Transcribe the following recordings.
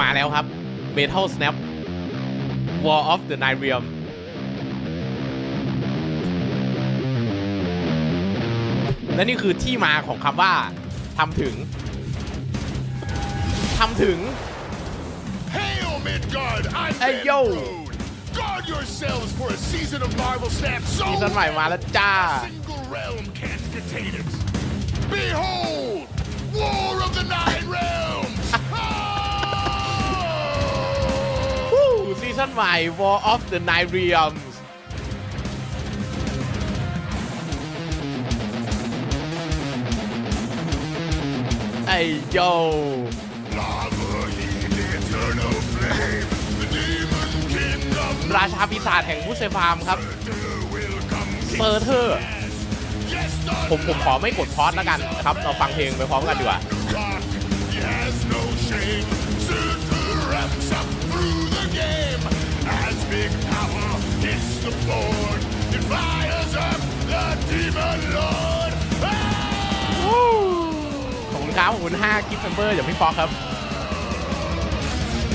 มาแล้วครับ Metal Snap War of the Nine Realm และนี่คือที่มาของคำว่าทำถึงทำถึง Hail, Midgard! I'm Hey, Van yo. Rood. Guard yourselves for a season of Marvel Snap so ซีซั่นใหม่มาแล้วจ้า single realm can't contain it. Behold, War of the Nine Realms! ซั่นใหม่ War of the Nine Realms ไอ้โย่ราชาปีศาจแห่งมุสเซฟามครับเซอร์เทอร์ ผมผมขอไม่กดพอดแล้วกันนะครับ เราฟังเพลงไปพร้อมกันดีกว่า sword. it fires up the demon lord. ขอบคุณครับขอบคุณ5กิฟต์เมมเบอร์จากพี่ฟอกครับ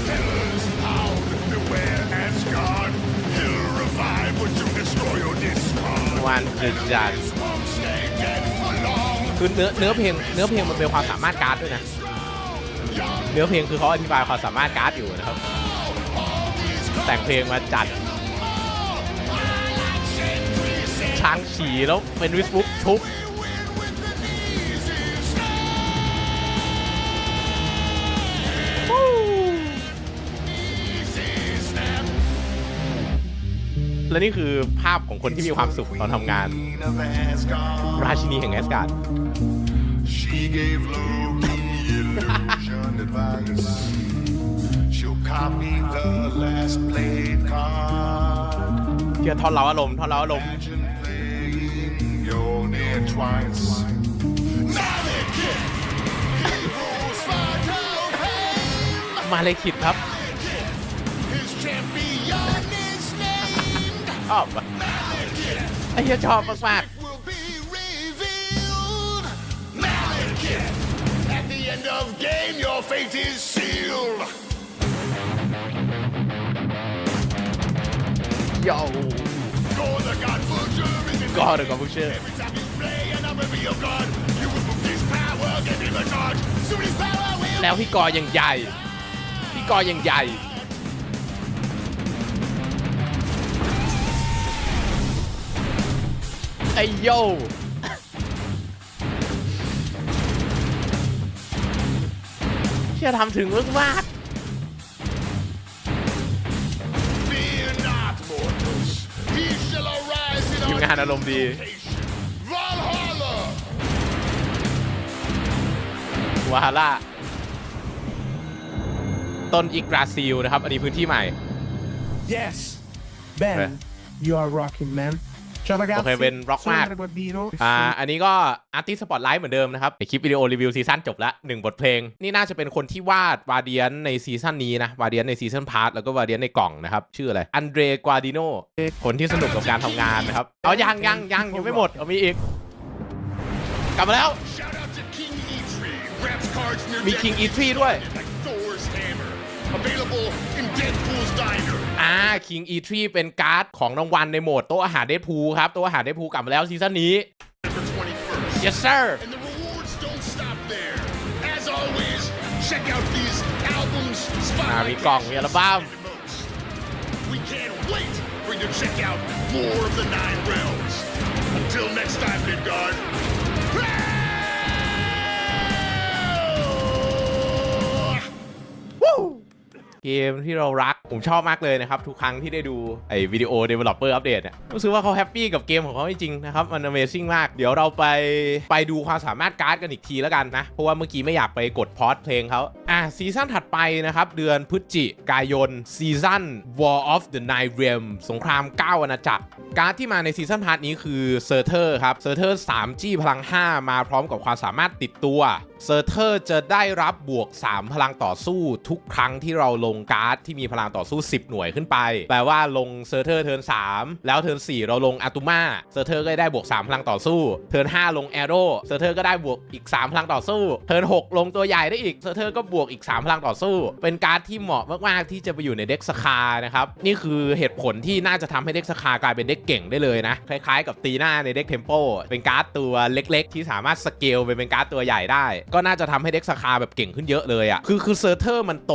Pillars pound, beware Asgard. He'll revive what you destroy or discard. วันคือจัด Won't stay dead for long. คือเนื้อเนื้อเพลงเนื้อเพลงมันเป็นความสามารถการ์ดด้วยนะ เนื้อเพลงคือเขาอธิบายความสามารถการ์ดอยู่นะครับ แต่งเพลงมาจัด ช้างฉี่แล้วเป็นวิสบุ๊กทุบและนี่คือภาพของคนที่มีความสุขตอนทำงาน Queen of Asgard. ราชินีแห่งแอสการ์ด She gave Loki illusion advice. She'll copy the last played card. เชื่อท่อนเราอารมณ์ท่อนเราอารมณ์ Imagine playing Mjolnir twice. Malekith! Heroes fight of fame. มาเลยคิดครับ His champion is named. ชอบอะไอ้เหี้ยชอบมาก Will be revealed. Malekith! At the end of game, your fate is sealed. ๆโย่ You're the God Butcher is แล้วพี่กอยังใหญ่ พี่กอยังใหญ่ ไอ้โย่เชื่อทำถึงมาก fear not, mortals. He shall arise in ๆทีม our งานอารมณ์ดี วาฮาร่าต้นอิกราซิลนะครับ อันนี้พื้นที่ใหม่ Yes, Ben, Okay. you are rocking, man. Ciao ragazzi. Ok, Ben, rock Sono mad. Andrea Guardino. อ่า อันนี้ก็อาร์ติสปอตไลท์เหมือนเดิมนะครับในคลิปวิดีโอรีวิวซีซั่นจบละหนึ่งบทเพลง นี่น่าจะเป็นคนที่วาดวาเดียนในซีซั่นนี้นะ วาเดียนในซีซั่นพาร์ทแล้วก็วาเดียนในกล่องนะครับ ชื่ออะไร อันเดรกวาดิโน คนที่สนุกกับการทำงานนะครับ เอายังยังยังยังไม่หมด เอามีอีก กลับมาแล้ว E3. Grabs cards near มี death King with E3 ด้วย like Thor's hammer. Available in Deadpool's diner. อ่า King E3 เป็นการ์ดของรางวัลในโหมดโต๊ะอาหารเดดพูลครับโต๊ะอาหารเดดพูลกลับมาแล้วซีซั่นนี้ November 21st. yes sir And the rewards don't stop there. As always, check out these albums, อ่า spotlight มีกล่องมีอัลบั้ม We can't wait for you to check out more of the Nine Realms. Until next time, Midgard. เกมที่เรารักผมชอบมากเลยนะครับ ทุกครั้งที่ได้ดูไอ้วิดีโอ Developer Update เนี่ยรู้สึกว่าเขาแฮปปี้กับเกมของเขาจริงนะครับ มัน Amazing มาก เดี๋ยวเราไปไปดูความสามารถการ์ดกันอีกทีแล้วกันนะ เพราะว่าเมื่อกี้ไม่อยากไปกดพอดเพลงเขาอะซีซั่นถัดไปนะครับ เดือนพฤศจิกายนซีซั่น War of the Nine Realm สงคราม 9 อาณาจักร การ์ดที่มาในซีซั่นพาร์ทนี้คือเซอร์เทอร์ครับเซอร์เทอร์3จี้พลัง 5 มาพร้อมกับความสามารถติดตัวเซอร์เทอร์จะได้รับบวก 3 พลังต่อสู้ทุกครั้งที่เราลงงการ์ดที่มีพลังต่อสู้ 10 หน่วยขึ้นไป แปลว่าลงเซอร์เทอร์เทิร์น3แล้วเทิร์น4เราลงอาตูมาเซอร์เทอร์ก็ได้บวก 3 พลังต่อสู้ เทิร์น5ลงแอโร่เซอร์เทอร์ก็ได้บวกอีก 3 พลังต่อสู้ เทิร์น6ลงตัวใหญ่ได้อีกเซอร์เทอร์ก็บวกอีก 3 พลังต่อสู้ เป็นการ์ดที่เหมาะมากๆที่จะไปอยู่ในเด็กสคานะครับนี่คือเหตุผลที่น่าจะทำให้เด็กสคากลายเป็นเด็กเก่งได้เลยนะคล้ายๆ กับตีหน้าในเด็กเทมโปเป็นการ์ดตัวเล็ก ๆ ที่สามารถสเกลไปเป็นการ์ดตัวใหญ่ได้ ก็น่าจะทำให้เด็กสคาแบบเก่งขึ้นเยอะเลยอะ่ะคือคือเซอร์เทอร์มันโต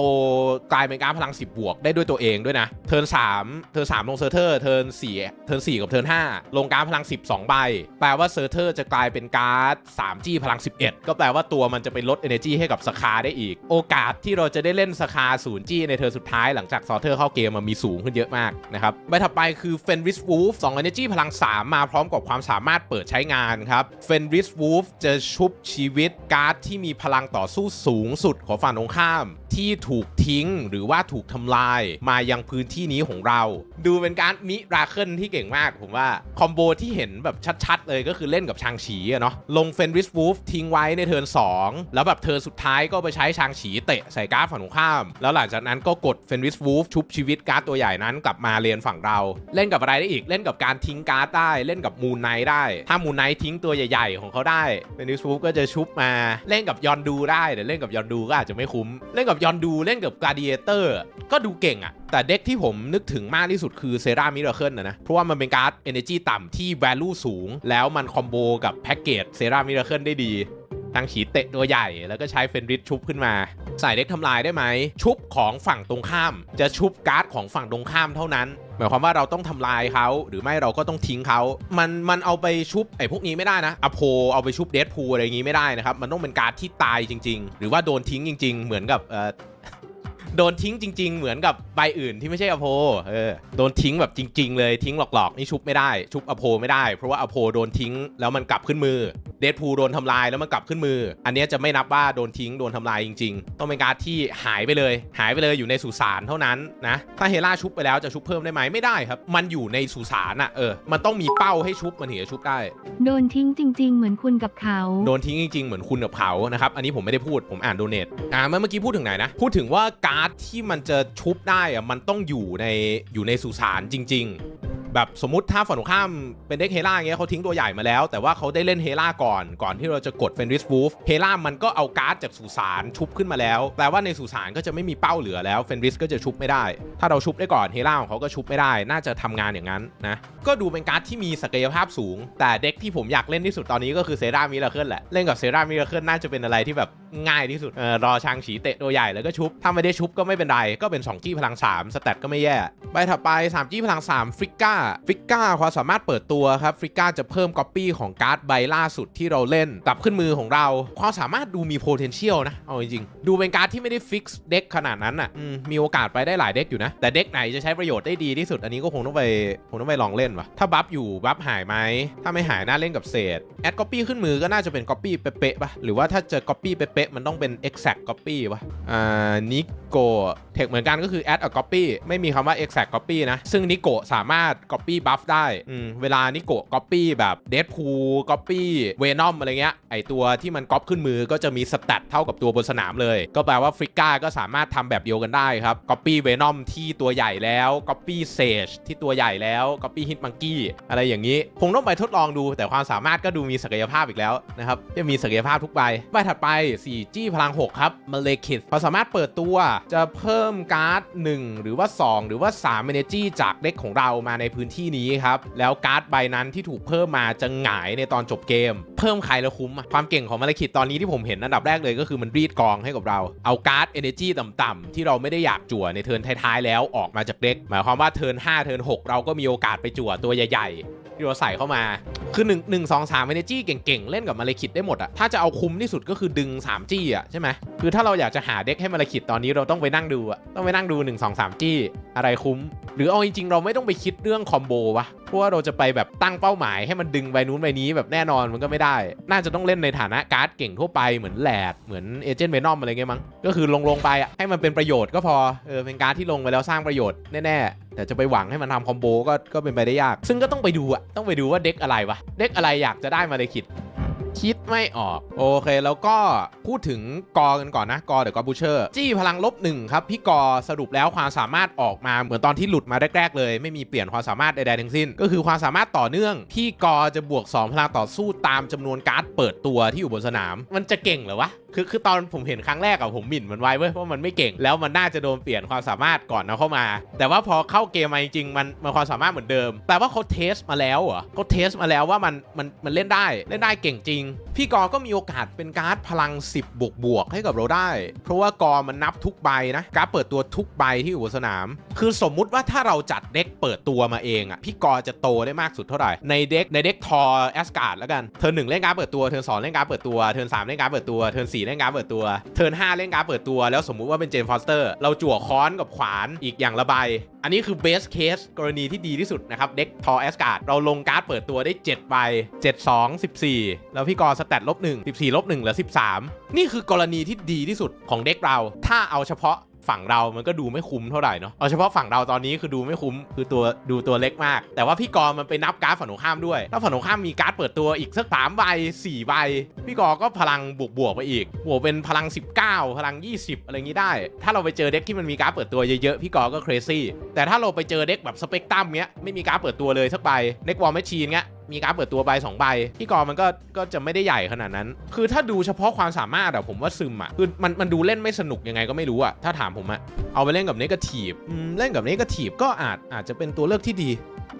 กลายเป็นการพลัง 10 บวกได้ด้วยตัวเองด้วยนะ เทิร์น3เทิร์น3ลงเซอร์เทอร์เทิร์น4เทิร์น4กับเทิร์น5ลงการพลัง 10 2 ใบ แปลว่าเซอร์เทอร์จะกลายเป็นการ์ด 3G พลัง 11 ก็แปลว่าตัวมันจะไปลด energy ให้กับสคาได้อีก โอกาสที่เราจะได้เล่นสคา 0G ในเทิร์นสุดท้ายหลังจากซอร์เทอร์เข้าเกมมันมีสูงขึ้นเยอะมากนะครับใบถัดไปคือ Fenris Wolf 2 energy พลัง 3 มาพร้อมกับความสามารถเปิดใช้งานครับ Fenris Wolf จะชุบชีวิตการ์ดที่มีพลังต่อสู้สูงสุดของฝั่งตรงข้าม ที่ถูกทิ้งหรือว่าถูกทำลายมายังพื้นที่นี้ของเรา ดูเป็นการมิราเคิลที่เก่งมากผมว่า คอมโบที่เห็นแบบชัดๆ เลยก็คือเล่นกับชางฉีอะเนาะลงเฟนริสวูฟทิ้งไว้ในเทิร์น2 แล้วแบบเทิร์นสุดท้ายก็ไปใช้ชางฉีเตะใส่การ์ดฝั่งตรงข้าม แล้วหลังจากนั้นก็กดเฟนริสวูฟชุบชีวิตการ์ดตัวใหญ่นั้นกลับมาเลนฝั่งเรา เล่นกับอะไรได้อีกเล่นกับการทิ้งการ์ดได้เล่นกับมูนไนได้ ถ้ามูนไนทิ้งตัวใหญ่ ๆ ของเขาได้เฟนริสวูฟก็จะชุบมาเล่นกับยอนดูได้แต่เล่นกับยอนดูก็อาจจะไม่คุ้มเล่นกับยอนดูเล่นกับกา a ดีเตอร์ก็ดูเก่งอะแต่เด็กที่ผมนึกถึงมากที่สุดคือเซรามิราเคิลนะนะ เพราะว่ามันเป็นการ์ด Energy ต่ำที่ Value สูง แล้วมันคอมโบกับแพ็กเกจเซรามิราเคิลได้ดีทางฉีเตะตัวใหญ่แล้วก็ใช้เฟนริสชุบขึ้นมา ใส่เด็กทำลายได้ไหม ชุบของฝั่งตรงข้าม จะชุบการ์ดของฝั่งตรงข้ามเท่านั้น หมายความว่าเราต้องทำลายเขาหรือไม่เราก็ต้องทิ้งเขา มันมันเอาไปชุบไอ้พวกนี้ไม่ได้นะอโพเอาไปชุบเดดพูอะไรอย่างงี้ไม่ได้นะครับ มันต้องเป็นการ์ดที่ตายจริง ๆ หรือว่าโดนทิ้งจริง ๆ เหมือนกับเอ่อ โดนทิ้งจริง ๆ เหมือนกับใบอื่นที่ไม่ใช่อโพเออโดนทิ้งแบบจริง ๆ เลยทิ้งหลอกๆนี่ชุบไม่ได้ ชุบอโพไม่ได้ เพราะว่าอโพโดนทิ้งแล้วมันกลับขึ้นมือเดดพูโดนทำลายแล้วมันกลับขึ้นมือ อันเนี้ยจะไม่นับว่าโดนทิ้งโดนทำลายจริง ๆ ต้องเป็นการดที่หายไปเลย หายไปเลยอยู่ในสุสานเท่านั้นนะถ้าเฮล่าชุบไปแล้วจะชุบเพิ่มได้ไหมไม่ได้ครับ มันอยู่ในสุสานอะเออมันต้องมีเป้าให้ชุบมันถึงจะชุบได้ โดนทิ้งจริง ๆ เหมือนคุณกับเขาโดนทิ้งจริงๆเหมือนคุณกับเขานะครับอันนี้ผมไม่ได้พูดผมอ่านโดเนทอ่าเมื่อเมื่อกี้พูดถึงไหนนะพูดถึงว่าการ์ดที่มันจะชุบได้อะมันต้องอยู่ในอยู่ในสุสานจริง ๆ แบบสมมติถ้าฝั่งตรงข้ามเป็นเด็กเฮล่าเงี้ยเขาทิ้งตัวใหญ่มาแล้ว แต่ว่าเขาได้เล่นเฮล่าก่อนก่อนที่เราจะกดเฟนริสวูฟเฮล่ามันก็เอาการ์ดจากสุสานชุบขึ้นมาแล้วแปลว่าในสุสานก็จะไม่มีเป้าเหลือแล้วเฟนริสก็จะชุบไม่ได้ ถ้าเราชุบได้ก่อนเฮล่าของเขาก็ชุบไม่ได้ น่าจะทำงานอย่างนั้นนะก็ดูเป็นการ์ดที่มีศักยภาพสูง แต่เด็กที่ผมอยากเล่นที่สุดตอนนี้ก็คือเซรามิราเคิลแหละเล่นกับเซรามิราเคิลน่าจะเป็นอะไรที่แบบง่ายที่สุดเออรอชางฉีเตะตัวใหญ่แล้วก็ชุบถ้าไม่ได้ชุบก็ไม่เป็นไรก็เป็น2จี้พลัง3สแตทก็ไม่แย่ใบถัดไป3จี้พลัง3ฟริก้าฟริก้าความสามารถเปิดตัวครับฟริก้าจะเพิ่มก๊อปปี้ของการ์ดใบล่าสุดที่เราเล่นกลับขึ้นมือของเรา ความสามารถดูมี potential นะ เอาจริงๆ ดูเป็นการ์ดที่ไม่ได้ฟิกเด็กขนาดนั้นอะมมีโอกาสไปได้หลายเด็กอยู่นะ แต่เด็กไหนจะใช้ประโยชน์ได้ดีที่สุด อันนี้ก็คงต้องไปคงต้องไปลองเล่นวะถ้าบัฟอยู่บัฟหายไหม ถ้าไม่หายน่าเล่นกับเศษแอดก๊อปปี้ขึ้นมือก็น่าจะเป็นก๊อปปี้เป๊ะๆปะหรือว่าถ้าเจอก๊อปปี้เป๊ะๆมันต้องเป็น exact copy ปะอ่านิโกเทคเหมือนกันก็คือ add a copy ไม่มีคำว่า exact copy นะซึ่งนิโกสามารถ copy buff ได้อืมเวลานิโก copy แบบ Deadpool copy Venom อะไรเงี้ยไอตัวที่มันก๊อปขึ้นมือก็จะมีสแตทเท่ากับตัวบนสนามเลย ก็แปลว่าฟริก้าก็สามารถทำแบบเดียวกันได้ครับ copy Venom ที่ตัวใหญ่แล้ว copy Sage ที่ตัวใหญ่แล้ว copy Hitmonkey อะไรอย่างนี้คงต้องไปทดลองดู แต่ความสามารถก็ดูมีศักยภาพอีกแล้วนะครับจะมีศักยภาพทุกใบใบถัดไป4จี้พลัง 6 ครับมาเลคิดความสามารถเปิดตัวจะเพิ่มการ์ด 1 หรือว่า 2 หรือว่า3 Energy จากเด็กของเรามาในพื้นที่นี้ครับ แล้วการ์ดใบนั้นที่ถูกเพิ่มมาจะหงายในตอนจบเกม เพิ่มใครแล้วคุ้ม ความเก่งของมาลคิดตอนนี้ที่ผมเห็นอันดับแรกเลยก็คือมันรีดกองให้กับเรา เอาการ์ดเอเนจีต่ำๆที่เราไม่ได้อยากจั่วในเทิร์นท้ายๆแล้วออกมาจากเด็กหมายความว่าเทิร์น5เทิร์น6เราก็มีโอกาสไปจั่วตัวใหญ่ๆ ที่เราใส่เข้ามา คือ1 1 2 3 Energy เก่งๆ เล่นกับมาเลคิดได้หมดอะถ้าจะเอาคุ้มที่สุดก็คือดึง 3G อะใช่ไหมคือถ้าเราอยากจะหาเด็กให้มาเลคิดตอนนี้เราต้องไปนั่งดูอะต้องไปนั่งดู 1 2 3G อะไรคุ้ม หรือเอาจริงๆเราไม่ต้องไปคิดเรื่องคอมโบวะ ราะว่าเราจะไปแบบตั้งเป้าหมายให้มันดึงใบนู้นใบนี้แบบแน่นอนมันก็ไม่ได้ น่าจะต้องเล่นในฐานะการ์ดเก่งทั่วไปเหมือนแหลดเหมือนเอเจนต์เวนอมอะไรเงี้ยมั้งก็คือลงลงๆไปอะให้มันเป็นประโยชน์ก็พอเออเป็นการ์ดที่ลงไปแล้วสร้างประโยชน์แน่ๆแต่จะไปหวังให้มันทำคอมโบก็ก็เป็นไปได้ยาก ซึ่งก็ต้องไปดูอะต้องไปดูว่าเด็กอะไรวะเด็กอะไรอยากจะได้มาเลยคิด คิดไม่ออก โอเค แล้วก็พูดถึงกอกันก่อนนะ กอเดี๋ยวกอบูเชอร์จี้พลังลบหนึ่งครับ พี่กอสรุปแล้วความสามารถออกมาเหมือนตอนที่หลุดมาแรกๆเลย ไม่มีเปลี่ยนความสามารถใดๆทั้งสิ้น ก็คือความสามารถต่อเนื่อง พี่กอจะบวก 2 พลังต่อสู้ตามจำนวนการ์ดเปิดตัวที่อยู่บนสนาม มันจะเก่งเหรอวะ คือคือตอนผมเห็นครั้งแรกอะผมหมิ่นมันไว้เว้ยเพราะมันไม่เก่งแล้วมันน่าจะโดนเปลี่ยนความสามารถก่อนนะเข้ามา แต่ว่าพอเข้าเกมมาจริงมันมันความสามารถเหมือนเดิม แต่ว่าเขาเทสมาแล้วเหรอเขาเทสมาแล้วว่ามันมันมันเล่นได้เล่นได้เก่งจริง พี่กอก็มีโอกาสเป็นการ์ดพลัง 10 บวกบวกให้กับเราได้ เพราะว่ากอมันนับทุกใบนะการ์ดเปิดตัวทุกใบที่อยู่บนสนาม คือสมมุติว่าถ้าเราจัดเด็กเปิดตัวมาเองอะพี่กอจะโตได้มากสุดเท่าไหร่ในเด็กในเด็กทอแอสการ์ดแล้วกันเธอหนึ่งเล่นการ์ดเปิดตัวเธอสองเล่นการ์ดเปิดตัวเธอสามเล่นการ์ดเปิดตัวเธอสี่เล่นการ์ดเปิดตัว เทิร์นห้าเล่นการ์ดเปิดตัว แล้วสมมุติว่าเป็นเจนฟอสเตอร์ เราจั่วค้อนกับขวานอีกอย่างละใบ อันนี้คือเบสเคสกรณีที่ดีที่สุดนะครับ เด็กทอแอสการ์ดเราลงการ์ดเปิดตัวได้7ใบ7 2 14 แล้วพี่กอสแตทลบหนึ่งสิบสี่ลบหนึ่งเหลือสิบสามนี่คือกรณีที่ดีที่สุดของเด็กเรา ถ้าเอาเฉพาะ ฝั่งเรามันก็ดูไม่คุ้มเท่าไหร่เนาะเอาเฉพาะฝั่งเราตอนนี้คือดูไม่คุ้มคือตัวดูตัวเล็กมาก แต่ว่าพี่กอมันไปนับการ์ดฝั่งตรงข้ามด้วย ถ้าฝั่งตรงข้ามมีการ์ดเปิดตัวอีกสักสามใบสี่ใบ พี่กอก็พลังบวกบวกไปอีกบวกเป็นพลัง 19 พลัง 20 อะไรอย่างนี้ได้ ถ้าเราไปเจอเด็กที่มันมีการ์ดเปิดตัวเยอะๆพี่กอก็เครซี่แต่ถ้าเราไปเจอเด็กแบบสเปกตรัมเนี้ยไม่มีการ์ดเปิดตัวเลยสักใบเด็กวอลแมชชีนเงี้ยมีการ์ดเปิดตัวใบสองใบพี่กอมันก็ก็จะไม่ได้ใหญ่ขนาดนั้น คือถ้าดูเฉพาะความสามารถอะผมว่าซึมอะคือมันมันดูเล่นไม่สนุกยังไงก็ไม่รู้อะถ้าถามผมอะเอาไปเล่นกับเนกาทีฟเล่นกับเนกาทีฟก็อาจอาจจะเป็นตัวเลือกที่ดี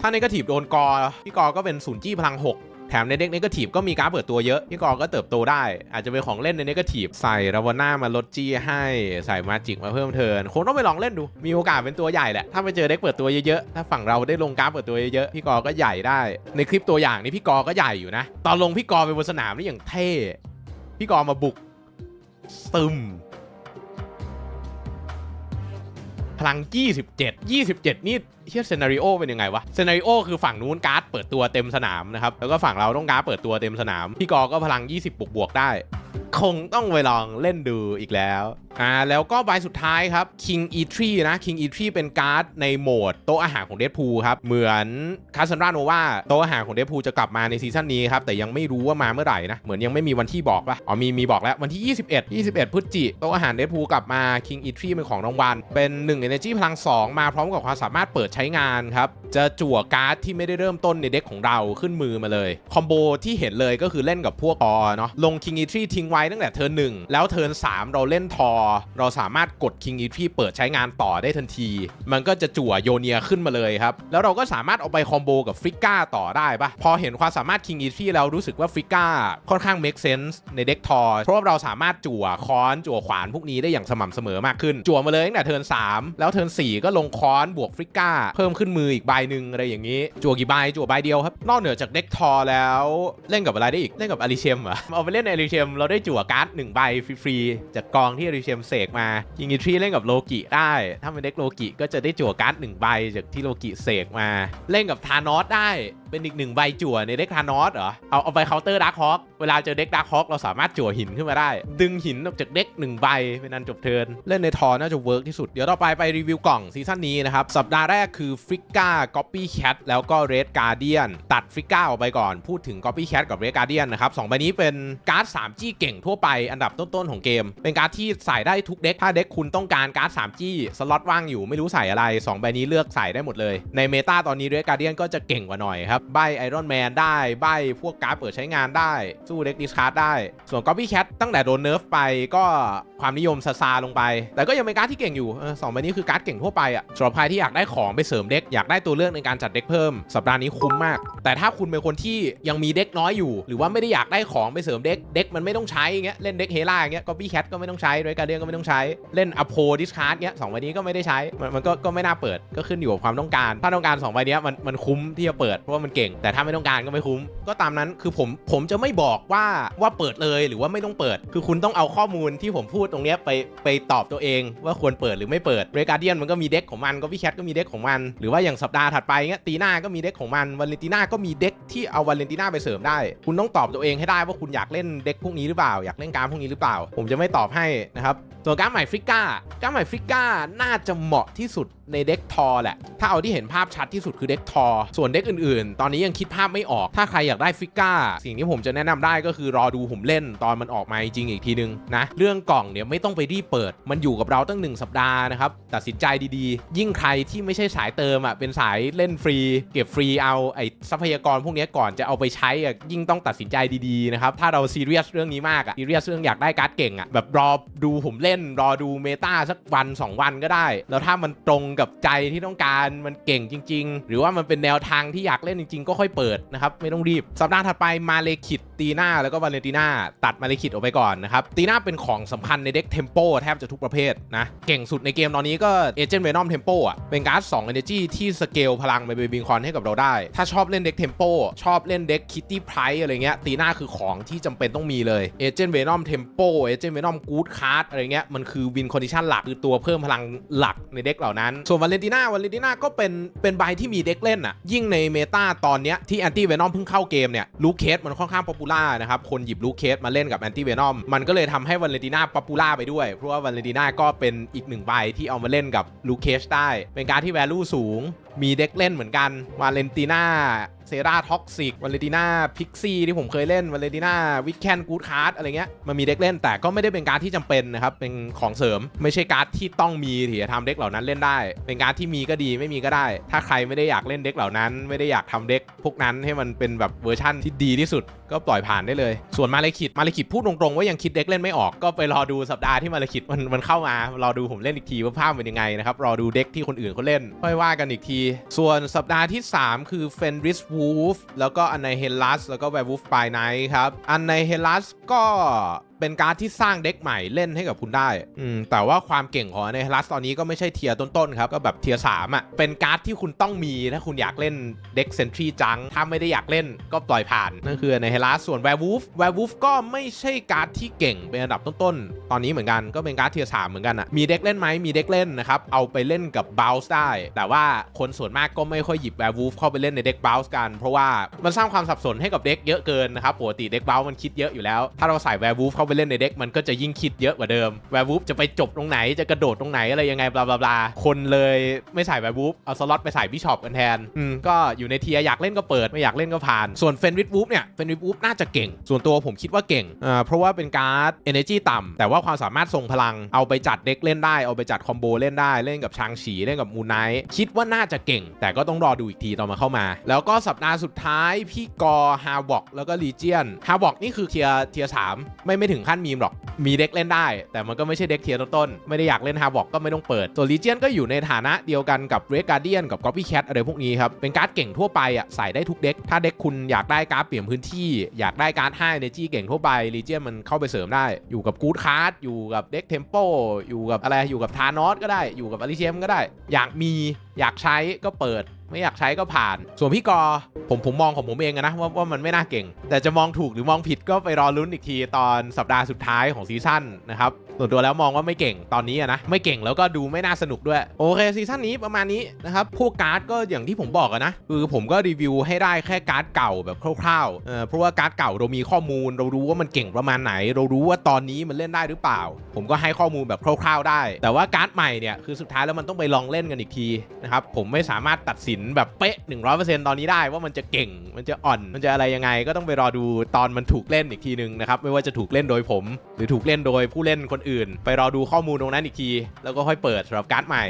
ถ้าเนกาทีฟโดนกอพี่กอก็เป็นศูนย์จี้พลัง6 แถมในเด็กเนกาทีฟก็มีการดเปิดตัวเยอะ พี่กอก็เติบโตได้ อาจจะเป็นของเล่นในเนกาทีฟใส่ราวน่ามาลดจี้ให้ใส่มาจิกมาเพิ่มเทินคงต้องไปลองเล่นดู มีโอกาสเป็นตัวใหญ่แหละ ถ้าไปเจอเด็กเปิดตัวเยอะๆ ถ้าฝั่งเราได้ลงการดเปิดตัวเยอะๆ พี่กอก็ใหญ่ได้ ในคลิปตัวอย่างนี้พี่กอก็ใหญ่อยู่นะ ตอนลงพี่กอไปบนสนามนี่อย่างเท่ พี่กอมาบุกซึมพลัง 27 27 นี่ เฮียเซนาริโอเป็นยังไงวะเซนาริโอคือฝั่งนู้นการ์ดเปิดตัวเต็มสนามนะครับ แล้วก็ฝั่งเราต้องการ์ดเปิดตัวเต็มสนาม พี่กอก็พลัง 20 บวกบวกได้ คงต้องไปลองเล่นดูอีกแล้วอ่าแล้วก็ใบสุดท้ายครับ King E3 นะ King E3 เป็นการ์ดในโหมดโต๊ะอาหารของเด p พูครับ เหมือนคาสันราโนวาโต๊ะอาหารของเด p พูจะกลับมาในซีซั่นนี้ครับ แต่ยังไม่รู้ว่ามาเมื่อไหร่นะ เหมือนยังไม่มีวันที่บอกปะอ๋อมีมีบอกแล้ววันที่ 21 21 พฤศจิโต๊ะอาหารเด p พูกลับมา King E3 เป็นของรางวัลเป็น1 Energy พลัง 2 มาพร้อมกับความสามารถเปิดใช้งานครับ จะจั่วการ์ดที่ไม่ได้เริ่มต้นในเด็กของเราขึ้นมือมาเลย คอมโบที่เห็นเลยก็คือเล่นกับพวกอเนาะลง King E3 ทิ้งไว้ตั้งแต่เทิร์นหนึ่งแล้วเทิร์น3 เราเล่นทอ เราสามารถกด King E3 เปิดใช้งานต่อได้ทันที มันก็จะจั่วโยเนียขึ้นมาเลยครับ แล้วเราก็สามารถเอาไปคอมโบกับฟริก้าต่อได้ปะพอเห็นความสามารถ King E3 แล้วรู้สึกว่าฟริก้าค่อนข้าง make sense ในเด็กทอเพราะว่าเราสามารถจั่วค้อนจั่วขวานพวกนี้ได้อย่างสม่ำเสมอมากขึ้นจั่วมาเลยตั้งแต่เทิร์น3แล้วเทิร์น4ก็ลงค้อนบวกฟริก้าเพิ่มขึ้นมืออีกใบหนึ่งอะไรอย่างนี้ จั่วกี่ใบจั่วใบเดียวครับ นอกเหนือจากเด็กทอแล้วเล่นกับอะไรได้อีก เล่นกับอาริเชมเหรอเอาไปเล่นอาริเชมเราได้จั่วการ์ดหนึ่งใบฟรีๆจากกองที่อาริเชมเสกมายิงอีทรีเล่นกับโลกิได้ ถ้าเป็นเด็กโลกิก็จะได้จั่วการ์ดหนึ่งใบจากที่โลกิเสกมา เล่นกับทานอสได้ เป็นอีกหนึ่งใบจั่วในเด็กทานอสเหรอ เอาเอาไปเคาน์เตอร์ดาร์คฮอคเวลาเจอเด็กดาร์คฮอคเราสามารถจั่วหินขึ้นมาได้ ดึงหินออกจากเด็กหนึ่งใบเป็นอันจบเทิร์นเล่นในทอน่าจะเวิร์กที่สุด เดี๋ยวต่อไปไปรีวิวกล่องซีซั่นนี้นะครับ สัปดาห์แรกคือฟริก้าก๊อปปี้แคทแล้วก็เรดการ์เดียนตัดฟริก้าออกไปก่อนพูดถึงก๊อปปี้แคทกับเรดการ์เดียนนะครับสองใบนี้เป็นการ์ด 3G เก่งทั่วไปอันดับต้นๆของเกม เป็นการ์ดที่ใส่ได้ทุกเด็กถ้าเด็กคุณต้องการการ์ด 3G สล็อตว่างอยู่ไม่รู้ใส่อะไร2ใบนี้เลือกใส่ได้หมดเลยในเมตาตอนนี้เรดการ์เดียนก็จะเก่งกว่าหน่อยครับใบไอรอนแมนได้ ใบพวกการ์ดเปิดใช้งานได้ สู้เด็กดิสคาร์ดได้ ส่วนก๊อปปี้แคทตั้งแต่โดนเนิร์ฟไปก็ความนิยมซาซาลงไป แต่ก็ยังเป็นการ์ดที่เก่งอยู่สองใบนี้คือการ์ดเก่งทั่วไปอะสำหรับใครที่อยากได้ของไปเสริมเด็กอยากได้ตัวเลือกในการจัดเด็กเพิ่มสัปดาห์นี้คุ้มมาก แต่ถ้าคุณเป็นคนที่ยังมีเด็กน้อยอยู่ หรือว่าไม่ได้อยากได้ของไปเสริมเด็กเด็กมันไม่ต้องใช่เงี้ยเล่นเด็กเฮล่าอย่างเงี้ยก็ปี้แคทก็ไม่ต้องใช้ด้วยการเดียนก็ไม่ต้องใช้เล่นอโพดิสคาร์ดเงี้ยสองใบนี้ก็ไม่ได้ใช้มันมันก็ก็ไม่น่าเปิดก็ขึ้นอยู่กับความต้องการ ถ้าต้องการสองใบนี้มันมันคุ้มที่จะเปิดเพราะว่ามันเก่ง แต่ถ้าไม่ต้องการก็ไม่คุ้ม ก็ตามนั้นคือผมผมจะไม่บอกว่าว่าเปิดเลยหรือว่าไม่ต้องเปิด คือคุณต้องเอาข้อมูลที่ผมพูดตรงเนี้ยไปไปตอบตัวเองว่าควรเปิดหรือไม่เปิดเรกาเดียนมันก็มีเด็กของมันก็พี่แคทก็มีเด็กของมัน หรือว่าอย่างสัปดาห์ถัดไปเงี้ยตีน่าก็มีเด็กของมันวาเลนติน่าก็มีเด็กที่เอาวาเลนติน่าไปเสริมได้ คุณต้องตอบตัวเองให้ได้ว่าคุณอยากเล่นเด็กพวกนี้หรือเปล่าอยากเล่นการดพวกนี้หรือเปล่า ผมจะไม่ตอบให้นะครับส่วนการดใหม่ฟริก้าการดใหม่ฟริก้าน่าจะเหมาะที่สุดในเด็กทอแหละ ถ้าเอาที่เห็นภาพชัดที่สุดคือเด็กทอ ส่วนเด็กอื่นๆ ตอนนี้ยังคิดภาพไม่ออก ถ้าใครอยากได้ฟิก้า สิ่งที่ผมจะแนะนำได้ก็คือรอดูผมเล่นตอนมันออกมาจริงอีกทีนึงนะ เรื่องกล่องเนี่ยไม่ต้องไปรีบเปิด มันอยู่กับเราตั้งหนึ่งสัปดาห์นะครับ ตัดสินใจดีๆ ยิ่งใครที่ไม่ใช่สายเติมอะ เป็นสายเล่นฟรี เก็บฟรีเอาไอ้ทรัพยากรพวกนี้ก่อนจะเอาไปใช้อะ ยิ่งต้องตัดสินใจดีๆนะครับ ถ้าเราซีเรียสเรื่องนี้มากอะ ซีเรียสเรื่องอยากได้การ์ดเก่งอะ แบบรอดูผมเล่น รอดูเมตาสักวัน 2 วันก็ได้ แล้วถ้ามันตรงกับใจที่ต้องการมันเก่งจริง ๆ หรือว่ามันเป็นแนวทางที่อยากเล่นจริง ๆ ก็ค่อยเปิดนะครับไม่ต้องรีบ สัปดาห์ถัดไปมาเลคิดตีหน้าแล้วก็วาเลนติน่าตัดมาเลคิดออกไปก่อนนะครับตีหน้าเป็นของสำคัญในเด็กเทมโปแทบจะทุกประเภทนะเก่งสุดในเกมตอนนี้ก็เอเจนต์เวนอมเทมโปอะเป็นการ์ด2 Energy ที่สเกลพลังไปเบบิงคอนให้กับเราได้ ถ้าชอบเล่นเด็กเทมโปชอบเล่นเด็กคิตตี้ไพรอะไรเงี้ยตีหน้าคือของที่จำเป็นต้องมีเลยเอเจนต์เวนอมเทมโปเอเจนต์เวนอมกู๊ดคาร์ดอะไรเงี้ยมันคือวินคอนดิชันหลักคือตัวเพิ่มพลังหลักในเด็กเหล่านั้นส่วนวาเลนติน่าวาเลนติน่าก็เป็นเป็นใบที่มีเด็กเล่นอะ ยิ่งในเมตาตอนเนี้ยที่แอนตี้เวนอมเพิ่งเข้าเกมเนี่ยลูเคสมันค่อนข้างป๊อปปูล่านะครับ คนหยิบลูเคสมาเล่นกับแอนตี้เวนอมมันก็เลยทำให้วาเลนติน่าป๊อปปูล่าไปด้วย เพราะว่าวาเลนติน่าก็เป็นอีกหนึ่งใบที่เอามาเล่นกับลูเคสได้ เป็นการที่แวลูสูง มีเด็กเล่นเหมือนกันวาเลนติน่า เซราท็อกซิกวาเลติน่าพิกซี่ที่ผมเคยเล่นวาเลติน่าวิกแคนกูดคาร์ดอะไรเงี้ยมันมีเด็กเล่นแต่ก็ไม่ได้เป็นการดที่จำเป็นนะครับ เป็นของเสริมไม่ใช่การ์ดที่ต้องมีถึงจะทำเด็กเหล่านั้นเล่นได้ เป็นการดที่มีก็ดีไม่มีก็ได้ ถ้าใครไม่ได้อยากเล่นเด็กเหล่านั้น ไม่ได้อยากทำเด็กพวกนั้นให้มันเป็นแบบเวอร์ชั่นที่ดีที่สุดก็ปล่อยผ่านได้เลย ส่วนมาเลคิดมาเลคิดพูดตรงๆ ว่ายังคิดเด็กเล่นไม่ออก ก็ไปรอดูสัปดาห์ที่มาเลคิดมันมันเข้ามารอดูผมเล่นอีกทีว่าภาพเป็นยังไงนะครับ รอดูเด็กที่คนอื่นเขาเล่น ค่อยว่ากันอีกที ส่วนสัปดาห์ที่ 3 คือเฟนริสวูฟแล้วก็อันในเฮลัสแล้วก็แวร์วูฟปายไนท์ครับ อันในเฮลัสก็เป็นการ์ดที่สร้างเด็กใหม่เล่นให้กับคุณได้ อืม แต่ว่าความเก่งของใน Hellas ตอนนี้ก็ไม่ใช่เทียร์ต้นๆครับ ก็แบบเทียร์สามอะ เป็นการ์ดที่คุณต้องมี ถ้าคุณอยากเล่นเด็กเซนทรีจัง ถ้าไม่ได้อยากเล่นก็ปล่อยผ่าน นั่นคือใน Hellas ส่วน Werewolf Werewolf ก็ไม่ใช่การ์ดที่เก่งเป็นอันดับต้นๆ ตอนนี้เหมือนกัน ก็เป็นการ์ดเทียร์สามเหมือนกันอะ มีเด็กเล่นไหมมีเด็กเล่นนะครับ เอาไปเล่นกับ Bounce ได้ แต่ว่าคนส่วนมากก็ไม่ค่อยหยิบ Werewolf เข้าไปเล่นในเด็ก Bounce กัน เพราะว่ามันสร้างความสับสนให้กับเด็กเยอะเกินนะครับปกติเด็ก Bounce มันคิดเยอะอยู่แล้ว ถ้าเราใส่ Werewolf เข้าไปเล่นในเด็กมันก็จะยิ่งคิดเยอะกว่าเดิม Werewolf จะไปจบตรงไหนจะกระโดดตรงไหนอะไรยังไงบลาบลาบลาคนเลยไม่ใส่ Werewolf เอาสล็อตไปใส่ Bishop กันแทนอืมก็อยู่ในเทียอยากเล่นก็เปิดไม่อยากเล่นก็ผ่าน ส่วน f e n r i t Wolf เนี่ย f e n r i t Wolf น่าจะเก่ง ส่วนตัวผมคิดว่าเก่งอ่าเพราะว่าเป็นการ์ด energy ต่ำแต่ว่าความสามารถทรงพลังเอาไปจัดเด็กเล่นได้เอาไปจัดคอมโบเล่นได้เล่นกับชางฉีเล่นกับมูไนท์คิดว่าน่าจะเก่ง แต่ก็ต้องรอดูอีกทีตอนมาเข้ามา แล้วก็สัปดาห์สุดท้ายพี่กอฮาวอกแล้วก็ลีเจียนฮาวอกนี่คือเทียเทียสามไม่ไม่ถึงึงขั้นมีมหรอก มีเด็กเล่นได้ แต่มันก็ไม่ใช่เด็กเทียร์ต้นๆไม่ได้อยากเล่นฮาวอกก็ไม่ต้องเปิด ส่วนลีเจียนก็อยู่ในฐานะเดียวกันกับเรกการเดียนกับก๊อปปี้แคทอะไรพวกนี้ครับ เป็นการ์ดเก่งทั่วไปอะใส่ได้ทุกเด็ก ถ้าเด็กคุณอยากได้การ์ดเปลี่ยนพื้นที่ อยากได้การ์ด5 energy เก่งทั่วไปลีเจียนมันเข้าไปเสริมได้ อยู่กับกู๊ดคาร์ดอยู่กับเด็กเทมโปอยู่กับอะไรอยู่กับทานอสก็ได้อยู่กับอลิเชียมก็ได้ อยากมีอยากใช้ก็เปิด ไม่อยากใช้ก็ผ่าน ส่วนพี่กอผมผมมองของผมเองอะนะว่าว่ามันไม่น่าเก่ง แต่จะมองถูกหรือมองผิดก็ไปรอลุ้นอีกทีตอนสัปดาห์สุดท้ายของซีซั่นนะครับส่วนตัวแล้วมองว่าไม่เก่งตอนนี้อะนะไม่เก่งแล้วก็ดูไม่น่าสนุกด้วย โอเคซีซั่นนี้ประมาณนี้นะครับพวกการ์ดก็อย่างที่ผมบอกนะคือผมก็รีวิวให้ได้แค่การ์ดเก่าแบบคร่าวๆเออเพราะว่าการ์ดเก่าเรามีข้อมูล เรารู้ว่ามันเก่งประมาณไหน เรารู้ว่าตอนนี้มันเล่นได้หรือเปล่า ผมก็ให้ข้อมูลแบบคร่าว ๆ ได้ แต่ว่าการ์ดใหม่เนี่ยคือสุดท้ายแล้วมันต้องไปลองเล่นกันอีกทีนะครับผมไม่สามารถตัดสินแบบเป๊ะ 100%ตอนนี้ได้ว่ามันจะเก่ง มันจะอ่อน มันจะอะไรยังไง ก็ต้องไปรอดูตอนมันถูกเล่นอีกทีหนึ่งนะครับ ไม่ว่าจะถูกเล่นโดยผม หรือถูกเล่นโดยผู้เล่นคนอื่น ไปรอดูข้อมูลตรงนั้นอีกที แล้วก็ค่อยเปิดสำหรับการ์ดใหม่